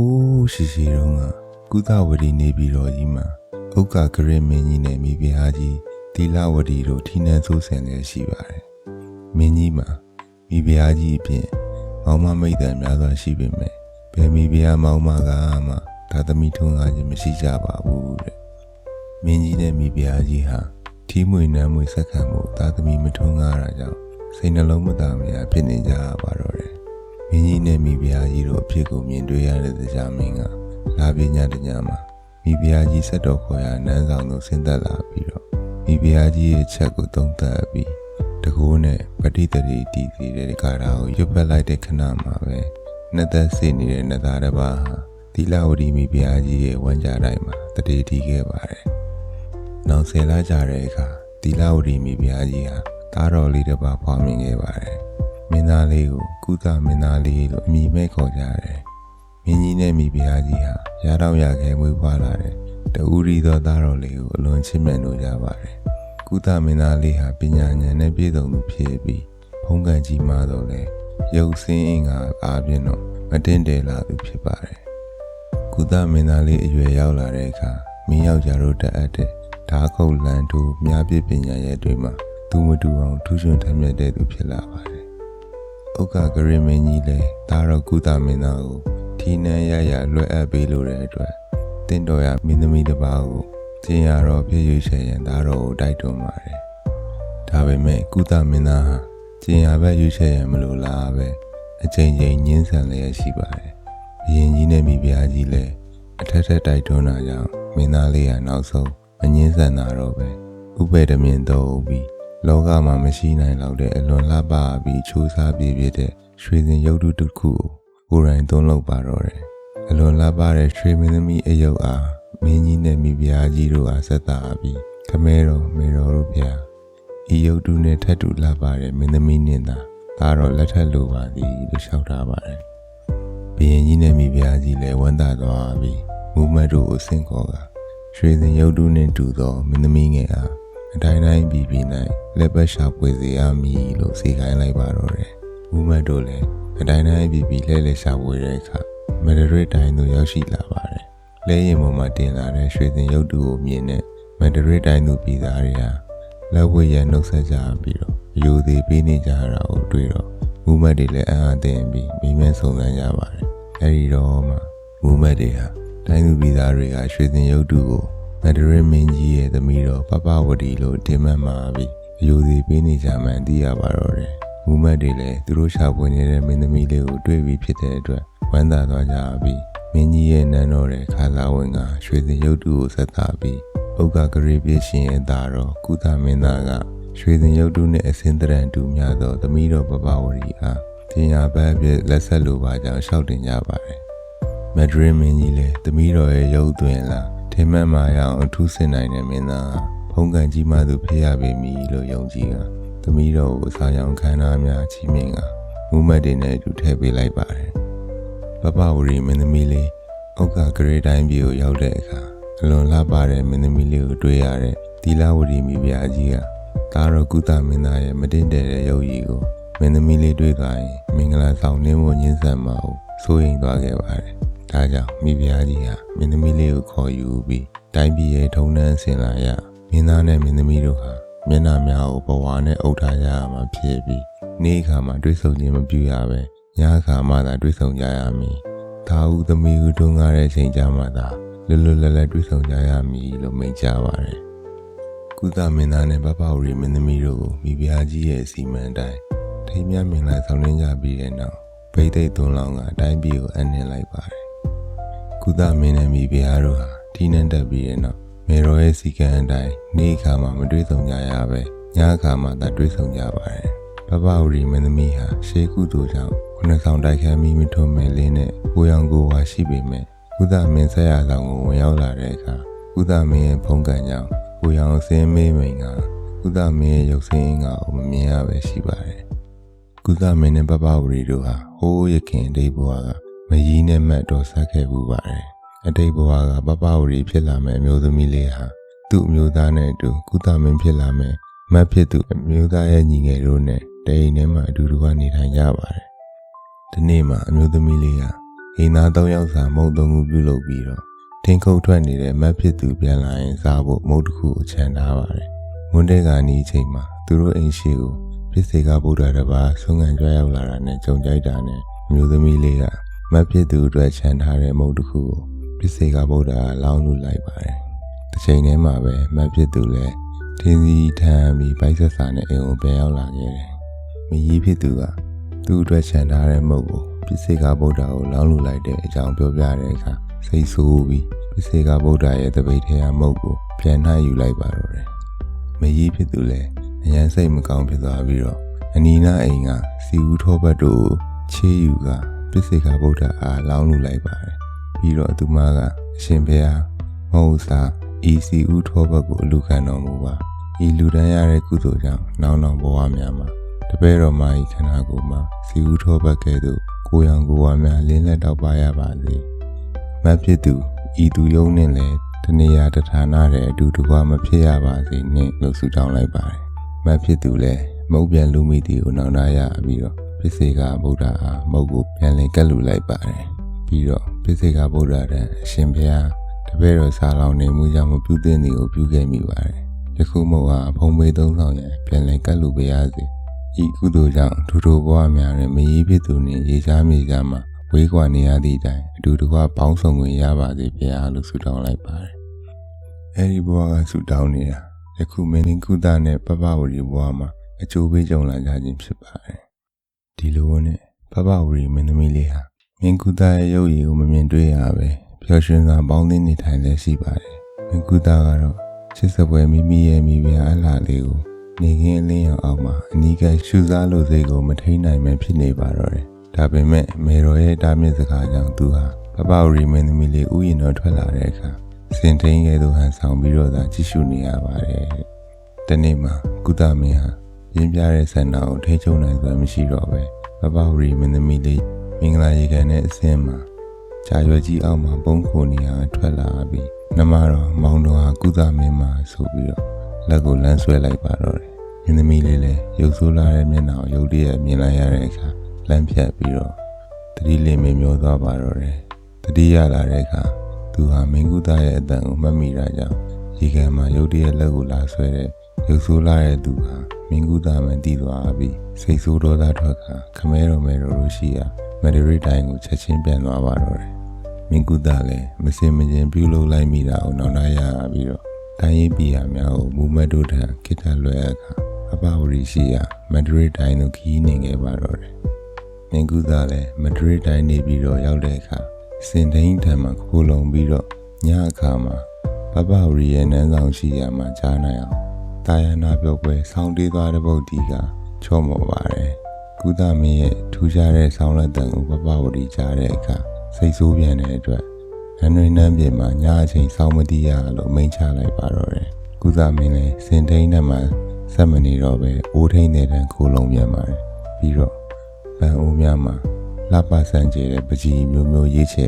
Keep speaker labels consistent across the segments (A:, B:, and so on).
A: ိုးရှိရှိတုန်းကကုသဝတီနေပြည်တော်ကြီးမှာဥက္ကာဂရစ်မင်းကြီးနဲ့မိဖုရားကြီးတီလာဝတီတို့ထိနှံဆိုးဆင်လည်းရှိပါတယ်။မင်းကြီးမှာမိဖုရားကြီးအပြင်မောင်မမိတ်တန်များစွာရှိပေမဲ့ဘယ်မိဖုရားမောင်မကမှဒါသမီထွန်းကားခြင်းမရှိကြပါဘူးတဲ့။မင်းကြီးနဲ့မိဖုရားကြီးဟာထီးမွေနမ်းမွေဆက်ခံမှုသာသမီမထွန်းကားတာကြောင့်စိတ်နှလုံးမသာမယာဖြစ်နေကြပါတော့တယ်။ မင်းကြီးနဲ့မိဖုရားကြီးတို့အဖြစ်ကိုမြင်တွေ့ရတဲ့တရားမင်းကလာပညာတညာမှာမိဖုရားကြီးဆက်တော်ခေါ်ရာနန်းဆောင်သို့ဆင်းသက်လာပြီးတော့မိဖုရားကြီးရဲ့ချက်ကိုသုံးသပ်ပြီးတကိုးနဲ့ပဋိတရီတည်တည်တဲ့ကာရာကိုရွတ်ဖက်လိုက်တဲ့ခဏမှာပဲနှစ်သက်စေနေတဲ့နသားတစ်ပါးဟာသီလဝတီမိဖုရားကြီးရဲ့ဝမ်းကြတိုင်းမှာတတိတီးခဲ့ပါတယ်။နောက်ဆယ်လကြာတဲ့အခါသီလဝတီမိဖုရားကြီးဟာသားတော်လေးတစ်ပါးဖွားမြင်ခဲ့ပါတယ်။ မင်းသားလေးကိုကုသမင်းသားလေးလို့အမည်မဲ့ခေါ်ကြတယ်။မင်းကြီးနဲ့မိဖုရားကြီးဟာရတော့ရခဲမွေးဖွားလာတဲ့တူရီသောသားတော်လေးကိုအလွန်ချစ်မြတ်လို့ကြပါတယ်။ကုသမင်းသားလေးဟာပညာဉာဏ်နဲ့ပြည့်စုံသူဖြစ်ပြီးဖုံးကန်ကြီးမှတော့လေရုပ်စင်းအင်္ဂါအားဖြင့်တော့မတင်တယ်လာသူဖြစ်ပါတယ်။ကုသမင်းသားလေးအရွယ်ရောက်လာတဲ့အခါမင်းယောက်ျားတို့တက်အပ်တဲ့ဓာခုတ်လန်တူမြားပြပညာရဲ့အတွင်းမှာသူမတူအောင်ထူးချွန်ထမြက်တဲ့သူဖြစ်လာပါတယ်။ ဥက္ကဂရမင်းကြီးလည်းဒါတော့ကုသမင်းသားကိုထီနန်းရရလွှဲအပ်ပေးလို့တဲ့အတွက်တင့်တော်ရမင်းသမီးတစ်ပါးကိုကျင်ရတော့ပြည့်ရွှေချယ်ရင်ဒါတော့ကိုတိုက်တွန်းပါတယ်။ဒါပေမဲ့ကုသမင်းသားဟာကျင်ရဘက်ရွှေချယ်ရင်မလို့လားပဲအချိန်ချင်းညှင်းဆန်လျက်ရှိပါတယ်။ဘရင်ကြီးနဲ့မိဖုရားကြီးလည်းအထက်ထက်တိုက်တွန်းတာကြောင့်မင်းသားလေးကနောက်ဆုံးမငင်းဆန်တာတော့ပဲဥပေတမင်တော့ပြီး လောကမှာမရှိနိုင်တော့တဲ့အလွန်လှပပြီးချိုးစားပြည့်ပြည့်တဲ့ရွှေစင်ရုပ်တုတစ်ခုကိုကိုယ်တိုင်သုံးလုပ်ပါတော့တယ်။အလွန်လှပတဲ့ရွှေမင်းသမီးအယုတ်အားမင်းကြီးနဲ့မိဖုရားကြီးတို့အားဆက်တာပြီးခမဲတော်မေတော်တို့ဖျားဤယုတ်တုနဲ့ထပ်တူလှပတဲ့မင်းသမီးနင်သာဒါတော့လက်ထက်လိုပါသည်လို့လျှောက်ထားပါတယ်။ဘုရင်ကြီးနဲ့မိဖုရားကြီးလည်းဝမ်းသာသွားပြီးမူမတ်တို့ကိုဆင့်ခေါ်ကရွှေစင်ရုပ်တုနှင့်တူသောမင်းသမီးငယ်အား အတိုင်းတိုင်းပြည်ပြည်၌လက်ပတ်ရှာပွေစေရမည်လို့စေခိုင်းလိုက်ပါတော့တယ်။မူမတ်တို့လည်းအတိုင်းတိုင်းပြည်ပြည်လှည့်လည်ရှာပွေတဲ့အခါမဒရစ်တိုင်းသို့ရောက်ရှိလာပါတယ်။လဲရင်ပေါ်မှာတင်လာတဲ့ရွှေစင်ရုပ်တုကိုမြင်တဲ့မဒရစ်တိုင်းသူပြည်သားတွေဟာလက်ဝဲရနှုတ်ဆက်ကြပြီးတော့အယူသေးပေးနေကြတာကိုတွေ့တော့မူမတ်တွေလည်းအံ့အားသင့်ပြီးမိမဲဆုံစမ်းကြပါတယ်။အဲဒီတော့မှမူမတ်တွေဟာတိုင်းသူပြည်သားတွေကရွှေစင်ရုပ်တုကို မဒရစ်မင်းကြီးရဲ့သမီးတော်ပပဝတီလို့တင်မှတ်မှာပြီးအယူသေးပေးနေကြမှန်းသိရပါတော့တယ်။မူမတ်တွေလည်းသူတို့ရှာဖွေနေတဲ့မင်းသမီးလေးကိုတွေ့ပြီးဖြစ်တဲ့အတွက်ဝမ်းသာသွားကြပြီးမင်းကြီးရဲ့နန်းတော်တဲ့ခါလာဝင်ကရွှေစင်ရုပ်တုကိုဆက်တာပြီးဥက္ကဂရေပြည့်ရှင်ရဲ့သားတော်ကုသမင်းသားကရွှေစင်ရုပ်တုနဲ့အစင်တရန်တူများသောသမီးတော်ပပဝရီအားတင်ညာဘက်ပြည့်လက်ဆက်လိုပါကြောင်းရှောက်တင်ကြပါတယ်။မက်ဒရစ်မင်းကြီးလည်းသမီးတော်ရဲ့ရုပ်သွင်းလာ ထင်မှတ်မှာရအောင်အထူးစင်နိုင်တဲ့မင်းသားဖုံးကန်ကြီးမှသူဖေးရပေမည်လို့ယုံကြည်ကသမီးတော်ကိုအစာရောင်ခမ်းနားများချီးမြှင့်ကမူမတ်တွေနဲ့အတူထည့်ပေးလိုက်ပါတယ်။ပပဝရီမင်းသမီးလေးအောက်ကဂရေတိုင်းပြည်ကိုရောက်တဲ့အခါအလွန်လှပတဲ့မင်းသမီးလေးကိုတွေ့ရတဲ့တီလာဝတီမိဖုရားကြီးကဒါတော့ကုသမင်းသားရဲ့မတင်တဲ့တဲ့ရုပ်ရည်ကိုမင်းသမီးလေးတွေ့သွားရင်မင်္ဂလာဆောင်နှင်းဖို့ညှင်းဆန်မှာကိုစိုးရိမ်သွားခဲ့ပါတယ်။ ဒါကြောင့်မိဖုရားကြီးဟာမင်းသမီးလေးကိုခေါ်ယူပြီးတိုင်းပြည်ရဲ့ထုံနှန်းဆင်လာရမင်းသားနဲ့မင်းသမီးတို့ဟာမျက်နှာများကိုဘဝနဲ့အုပ်ထားကြရမှာဖြစ်ပြီးနေ့အခါမှာတွေ့ဆုံခြင်းမပြုရပဲညအခါမှသာတွေ့ဆုံကြရမည်။ဒါဟုသမီးကိုတွန်းကားတဲ့အချိန်ကြမှာသာလွတ်လွတ်လပ်လပ်တွေ့ဆုံကြရမည်လို့မိန့်ကြားပါတယ်။ကုသမင်းသားနဲ့ပပဝရီမင်းသမီးတို့ကိုမိဖုရားကြီးရဲ့အစီအမံအတိုင်းထိမ်းမြမင်္ဂလာဆောင်လင်းကြပြီးတဲ့နောက်ဗိသိက်သွန်လောင်းကအတိုင်းပြည်ကိုအနှင်လိုက်ပါတယ်။ ကုသမင်းနဲ့မိဖုရားတို့ဟာထိနှံတက်ပြီးတဲ့နောက်မေရောရဲ့စီကံအတိုင်းနေ့အခါမှာမတွေ့ဆုံကြရပဲညအခါမှာသာတွေ့ဆုံကြပါတယ်။ပပဝရီမင်းသမီးဟာရှေးကုသိုလ်ကြောင့်ခုနှစ်ဆောင်တိုက်ခန်းမိမထုံမဲ့လင်းနဲ့ကိုရောင်ကိုဝါရှိပေမဲ့ကုသမင်းဆက်ရဆောင်ကိုဝင်ရောက်လာတဲ့အခါကုသမင်းရဲ့ဖုံးကန်ကြောင့်ကိုရောင်စင်းမေးမိန်ကကုသမင်းရဲ့ရုပ်စင်းအင်္ဂါကိုမမြင်ရပဲရှိပါတယ်။ကုသမင်းနဲ့ပပဝရီတို့ဟာဟိုးရခင်ဒိဘွားက မကြီးနဲ့မှတ်တော်ဆက်ခဲ့မှုပါတယ်။အတိတ်ဘဝကပပဝရီဖြစ်လာမဲ့အမျိုးသမီးလေးဟာသူ့အမျိုးသားနဲ့အတူကုသမင်းဖြစ်လာမဲ့မတ်ဖြစ်သူအမျိုးသားရဲ့ညီငယ်တို့နဲ့တအိမ်ထဲမှာအတူတူကနေထိုင်ကြပါတယ်။ဒီနေ့မှာအမျိုးသမီးလေးကအိမ်သား၃ယောက်စာမုတ်သုံးခုပြုလုပ်ပြီးတော့ထင်းခုတ်ထွက်နေတဲ့မတ်ဖြစ်သူပြန်လာရင်စားဖို့မုတ်တစ်ခုကိုခြံထားပါတယ်။မွန်းတဲ့ကနီးချိန်မှာသူတို့အိမ်ရှိကိုပြစ်စေကဗုဒ္ဓတစ်ပါးဆုံးခံကြွရောက်လာတာနဲ့ကြုံကြိုက်တာနဲ့အမျိုးသမီးလေးက မတ်ဖြစ်သူအတွက်ခြံထားတဲ့မုတ်တစ်ခုကိုပြစ်စေကဗုဒ္ဓကလောင်းလူလိုက်ပါတယ်။တစ်ချိန်တည်းမှာပဲမတ်ဖြစ်သူလည်းထင်းစီထမ်းပြီးပိုက်ဆက်စာနဲ့အိမ်ကိုပြန်ရောက်လာခဲ့တယ်။မကြီးဖြစ်သူကသူ့အတွက်ခြံထားတဲ့မုတ်ကိုပြစ်စေကဗုဒ္ဓကိုလောင်းလူလိုက်တဲ့အကြောင်းပြောပြတဲ့အခါစိတ်ဆိုးပြီးပြစ်စေကဗုဒ္ဓရဲ့တပိတ်ထဲကမုတ်ကိုပြန်နှံ့ယူလိုက်ပါတော့တယ်။မကြီးဖြစ်သူလည်းအရန်စိတ်မကောင်းဖြစ်သွားပြီးတော့အနီးနားအိမ်ကစီဦးထောဘတ်တို့ကိုချေးယူက ပြစ်စေကဗုဒ္ဓအားလောင်းလူလိုက်ပါတယ်။ပြီးတော့သူမကအရှင်ဘုရားမဟုတ်စားဤစီဦးထောဘတ်ကိုအလူခံတော်မူပါ။ဤလူတန်းရတဲ့ကုသိုလ်ကြောင့်နောင်နောင်ဘဝများမှာတပည့်တော်မဤခန္ဓာကိုယ်မှာစီဦးထောဘတ်ကဲ့သို့ကိုယ်ရောင်ကိုယ်ဝါများလင်းလက်တော့ပါရပါစေ။မတ်ဖြစ်သူဤသူယုံနဲ့လည်းတနေရာတဌာနတဲ့အတူတကွမဖြစ်ရပါစေနဲ့လို့ဆုတောင်းလိုက်ပါတယ်။မတ်ဖြစ်သူလည်းမုတ်ပြန်လူမိတီကိုနောင်နာရပြီးတော့ ပစ္စေကဗုဒ္ဓအားမုတ်ကိုပြန်လည်ကပ်လူလိုက်ပါတယ်။ပြီးတော့ပစ္စေကဗုဒ္ဓတန်အရှင်ဘုရားတပည့်တော်စားလောင်နေမှုကြောင့်မပြုသင့်သည်ကိုပြုခဲ့မိပါတယ်။ယခုမုတ်အားဖုံမေသုံးဆောင်ရန်ပြန်လည်ကပ်လူပေးရစေ။ဤကုသိုလ်ကြောင့်ထူထူဘဝများတွင်မရည်ဖြစ်သူနှင့်ရေရှားမြေရှားမှာဝေးကွာနေရသည့်တိုင်အတူတကွပေါင်းဆောင်ခွင့်ရပါစေဘုရားလို့ဆုတောင်းလိုက်ပါတယ်။အဲဒီဘဝကဆုတောင်းနေတာယခုမင်းကုသနဲ့ပပဝရီဘဝမှာအကျိုးပေးကြုံလာကြခြင်းဖြစ်ပါတယ်။ ဒီလိုနဲ့ပပဝရီမင်းသမီးလေးဟာမင်းကုသရဲ့ရုပ်ရည်ကိုမမြင်တွေ့ရပဲပျော်ရွှင်စွာပေါင်းသင်းနေထိုင်လည်းရှိပါတယ်။မင်းကုသကတော့ချစ်စပွဲမိမိရဲ့မိဖုရားအလားလေးကိုနေခင်းအလင်းရောင်အောက်မှာအနီးကပ်ရှုစားလို့စိတ်ကိုမထိန်နိုင်မှဖြစ်နေပါတော့တယ်။ဒါပေမဲ့မေတော်ရဲ့တားမြစ်စကားကြောင့်သူဟာပပဝရီမင်းသမီးလေးဥယျာဉ်တော်ထွက်လာတဲ့အခါစင်ထိန်ရဲ့သူဟန်ဆောင်ပြီးတော့သာကြည့်ရှုနေရပါတယ်။တနေ့မှာကုသမင်းဟာ ရင်းပြတဲ့ဆန္ဒကိုထိချုံနိုင်စွာမရှိတော့ပဲပပဝရီမင်းသမီးလေးမင်္ဂလာရေကန်တဲ့အဆင့်မှာဂျာရွယ်ကြီးအောက်မှာပုံခိုနေရထွက်လာပြီးနမတော်မောင်တော်ဟာကုသမင်းမှာဆိုပြီးတော့လက်ကိုလမ်းဆွဲလိုက်ပါတော့တယ်။မင်းသမီးလေးလည်းရုပ်ဆိုးလာတဲ့မျက်နှာကိုရုပ်တရက်မြင်လိုက်ရတဲ့အခါလမ်းဖြတ်ပြီးတော့တတိလင်မမျောသွားပါတော့တယ်။တတိရလာတဲ့အခါသူဟာမင်းကုသရဲ့အတန်ကိုမှတ်မိတာကြောင့်ရေကန်မှာရုပ်တရက်လက်ကိုလာဆွဲတဲ့ရုပ်ဆိုးလာတဲ့သူဟာ မင်းကုသမန်တည်သွားပြီးစိတ်ဆိုးဒေါသထွက်ကခမဲတော်မဲတော်လို့ရှိရာမဒရီတိုင်းကိုချက်ချင်းပြန်သွားပါတော့တယ်။မင်းကုသလည်းမစင်မကျင်ပြုလုပ်လိုက်မိတာကိုနောက်နာရပြီးတော့တိုင်းရေးပြည်ရာများကိုမူမတ်တို့ထံခိတ္တလွယ်အခါအပဝရီရှိရာမဒရစ်တိုင်းသို့ခီးနေခဲ့ပါတော့တယ်။မင်းကူသာလည်းမဒရစ်တိုင်းနေပြီးတော့ရောက်တဲ့အခါစင်ဒိန်ထံမှာခိုးလုံပြီးတော့ညအခါမှာပပဝရီရဲ့နန်းဆောင်ရှိရာမှာကြားနိုင်အောင် တာယာနာပြောပွဲဆောင်းတေးသွားတဲ့ပုတ်ဒီကချော့မော်ပါတယ်။ကုသမင်းရဲ့ထူးခြားတဲ့ဆောင်းလက်တန်ကိုပပဝရီကြားတဲ့အခါစိတ်ဆိုးပြန်တဲ့အတွက်နန်းတွင်နှမ်းပြင်မှာညအချိန်စောင်းမတိရလို့မိန့်ချလိုက်ပါတော့တယ်။ကုသမင်းလည်းစင်ထိန်နဲ့မှဆက်မနေတော့ပဲအိုးထိန်တဲ့တန်ခိုးလုံးပြန်ပါတယ်။ပြီးတော့ပန်အိုးများမှာလှပဆန်းကျဲတဲ့ပကြီးမျိုးမျိုးရေးချဲ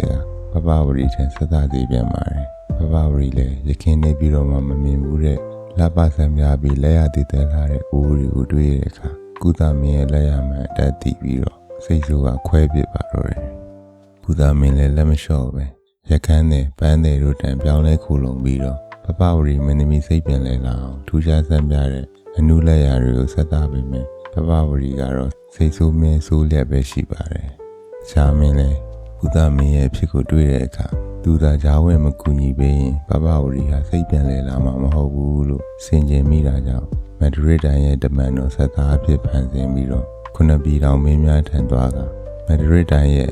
A: ကပပဝရီထံဆက်သားသေးပြန်ပါတယ်။ပပဝရီလည်းရခင်နေပြီးတော့မှမမြင်ဘူးတဲ့ လှပဆန်းများပြီးလက်ရတည်တဲ့လာတဲ့အိုးတွေကိုတွေ့ရတဲ့အခါကုသမင်းရဲ့လက်ရမှန်တက်တည်ပြီးတော့စိတ်ဆိုးကခွဲပစ်ပါတော့တယ်။ကုသမင်းလည်းလက်မလျှော့ပဲရခန်းနဲ့ပန်းတယ်တို့တန်ပြောင်းလဲခိုလုံပြီးတော့ပပဝရီမင်းသမီးစိတ်ပြန်လဲလာအောင်ထူးခြားဆန်းပြတဲ့အနုလက်ရာတွေကိုဆက်သားပေးမယ်ပပဝရီကတော့စိတ်ဆိုးမြဲဆိုးလျက်ပဲရှိပါတယ်။ရှားမင်းလည်းဘုဒ္ဓမင်းရဲ့အဖြစ်ကိုတွေ့တဲ့အခါ သူသာကြားဝင်မကူညီပေးရင်ပပဝရီဟာစိတ်ပြန်လဲလာမှာမဟုတ်ဘူးလို့ဆင်ခြင်မိတာကြောင့်မက်ဒရစ်တန်ရဲ့တမန်တော်ဆက်သားအဖြစ်ဖန်ဆင်းပြီးတော့ခုနှစ်ပြည်တော်မင်းများထံသွားကမက်ဒရစ်တန်ရဲ့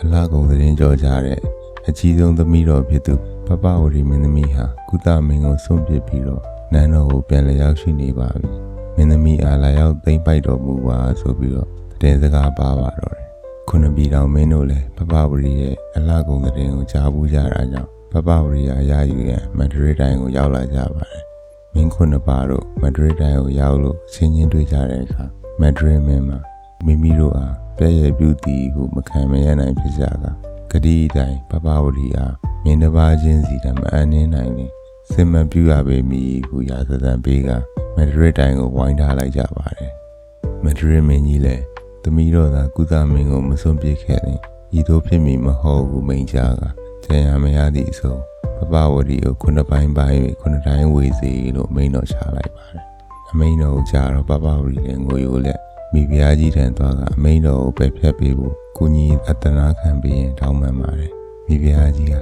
A: အလားကုန်သတင်းကြောကြတဲ့အကြီးဆုံးသမီးတော်ဖြစ်သူပပဝရီမင်းသမီးဟာကုသမင်းကိုဆုံးပစ်ပြီးတော့နန်းတော်ကိုပြန်လည်ရောက်ရှိနေပါပြီမင်းသမီးအားလာရောက်သိမ့်ပိုက်တော်မူပါဆိုပြီးတော့တည်စကားပါပါတော့တယ် ခုနှစ်ပြည်တော်မင်းတို့လည်းပပဝရီရဲ့အလားကုန်သတင်းကိုကြားဘူးကြတာကြောင့်ပပဝရီအရာယူရန်မက်ဒရစ်တိုင်းကိုရောက်လာကြပါတယ်မင်းခုနှစ်ပါတို့မက်ဒရစ်တိုင်းကိုရောက်လို့ဆင်းချင်းတွေ့ကြတဲ့အခါမက်ဒရစ်မင်းမှာမိမိတို့အားပြည့်ရပြုသည်ဟုမခံမရနိုင်ဖြစ်ကြတာဂတိတိုင်းပပဝရီအားမင်းတစ်ပါးချင်းစီတမအနှင်းနိုင်နေစင်မပြူရပေမည်ဟုရာဇသံပေးကမက်ဒရစ်တိုင်းကိုဝိုင်းထားလိုက်ကြပါတယ်မက်ဒရစ်မင်းကြီးလည်း သမီးတော်သာကုသမင်းကိုမစွန့်ပစ်ခဲ့ရင်ယဤသို့ဖြစ်မည်မဟုတ်ဘူးမိန်ကြကကျန်ရမရသည့်အဆုံးပပဝတီကိုခုနှစ်ပိုင်းပိုင်း၍ခုနှစ်တိုင်းဝေစီလို့မိန်တော်ချလိုက်ပါတယ်အမိန်တော်ကိုကြာတော့ပပဝတီလည်းငိုရိုလက်မိဖုရားကြီးတန်သွားကအမိန်တော်ကိုပဲဖြတ်ပေးဖို့ကုညီအတနာခံပြီးရင်တောင်းပန်ပါတယ်မိဖုရားကြီးက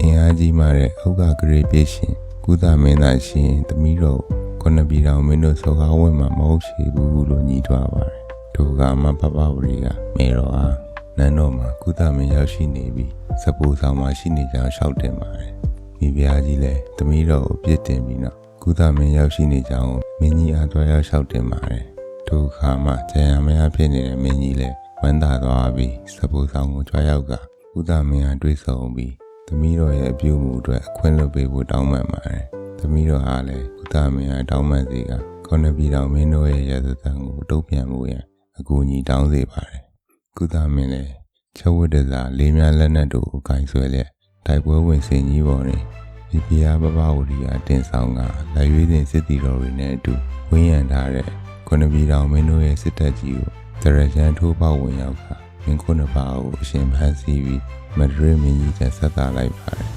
A: အင်အားကြီးမှတဲ့ဥက္ကဂရေပြည့်ရှင်ကုသမင်းသားရှင်သမီးတော်ကိုခုနှစ်ပြည်တော်မင်းတို့ဆောကားဝင်မှာမဟုတ်ရှိဘူးလို့ညီးထွားပါတယ် ထိုကမှပပဝတီကမေတော်အားနန်းတော်မှာကုသမင်းရောက်ရှိနေပြီးစပူဆောင်မှာရှိနေကြောင်းရှောက်တင်ပါတယ်မိဖုရားကြီးလည်းသမီးတော်ကိုပြစ်တင်ပြီးနောက်ကုသမင်းရောက်ရှိနေကြောင်းမင်းကြီးအားတွားရောက်ရှောက်တင်ပါတယ်ထိုအခါမှကျန်ရမရဖြစ်နေတဲ့မင်းကြီးလည်းဝမ်းသာသွားပြီးစပူဆောင်ကိုကြွားရောက်ကကုသမင်းအားတွေ့ဆုံပြီးသမီးတော်ရဲ့အပြုအမူအတွက်အခွင့်လွှတ်ပေးဖို့တောင်းပန်ပါတယ်သမီးတော်အားလည်းကုသမင်းအားတောင်းပန်စေကခေါင်းပြည်တော်မင်းတို့ရဲ့ရသတန်ကိုတုံ့ပြန်မှုရန် အကူအညီတောင်းစေပါတယ်ကုသမင်းလည်းချက်ဝတ်တစားလေးများလက်နက်တို့ကိုကင်ဆွဲလျက်တိုက်ပွဲဝင်စင်ကြီးပေါ်တွင်ဒီပြားပပဝရီကတင်ဆောင်ကလက်ရွေးတင်စစ်တီတော်တွေနဲ့အတူဝင်းရံထားတဲ့ခုနှစ်ပြည်တော်မင်းတို့ရဲ့စစ်တပ်ကြီးကိုတရကြန်ထိုးပေါက်ဝင်ရောက်ကမင်းခုနှစ်ပါးကိုအရှင်ဖန်ဆီးပြီးမဒရစ်မင်းကြီးကဆက်တာလိုက်ပါတယ်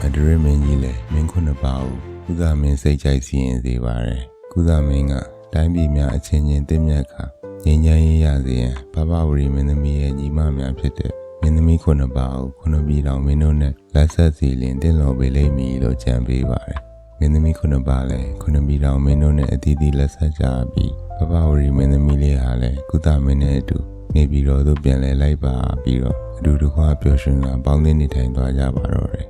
A: မဒရစ်မင်းကြီးလည်းမင်းခုနှစ်ပါးကိုကုသမင်းစိတ်ကြိုက်စီရင်စေပါတယ်ကုသမင်းကတိုင်းပြည်များအချင်းချင်းတင့်မြတ်ခါ ငြိမ်းချမ်းရေးရစေရန်ပပဝရီမင်းသမီးရဲ့ညီမများဖြစ်တဲ့မင်းသမီးခုနှစ်ပါးကိုခုနှစ်ပြည်တော်မင်းတို့နဲ့လက်ဆက်စီလင်တင့်တော်ပေးလိမ့်မည်လို့ကြံပေးပါတယ်။မင်းသမီးခုနှစ်ပါးလည်းခုနှစ်ပြည်တော်မင်းတို့နဲ့အတီးတီးလက်ဆက်ကြပြီးပပဝရီမင်းသမီးလေးဟာလည်းကုသမင်းနဲ့အတူနေပြည်တော်သို့ပြန်လဲလိုက်ပါပြီးတော့အတူတကွပျော်ရွှင်စွာပေါင်းသင်းနေထိုင်သွားကြပါတော့တယ်။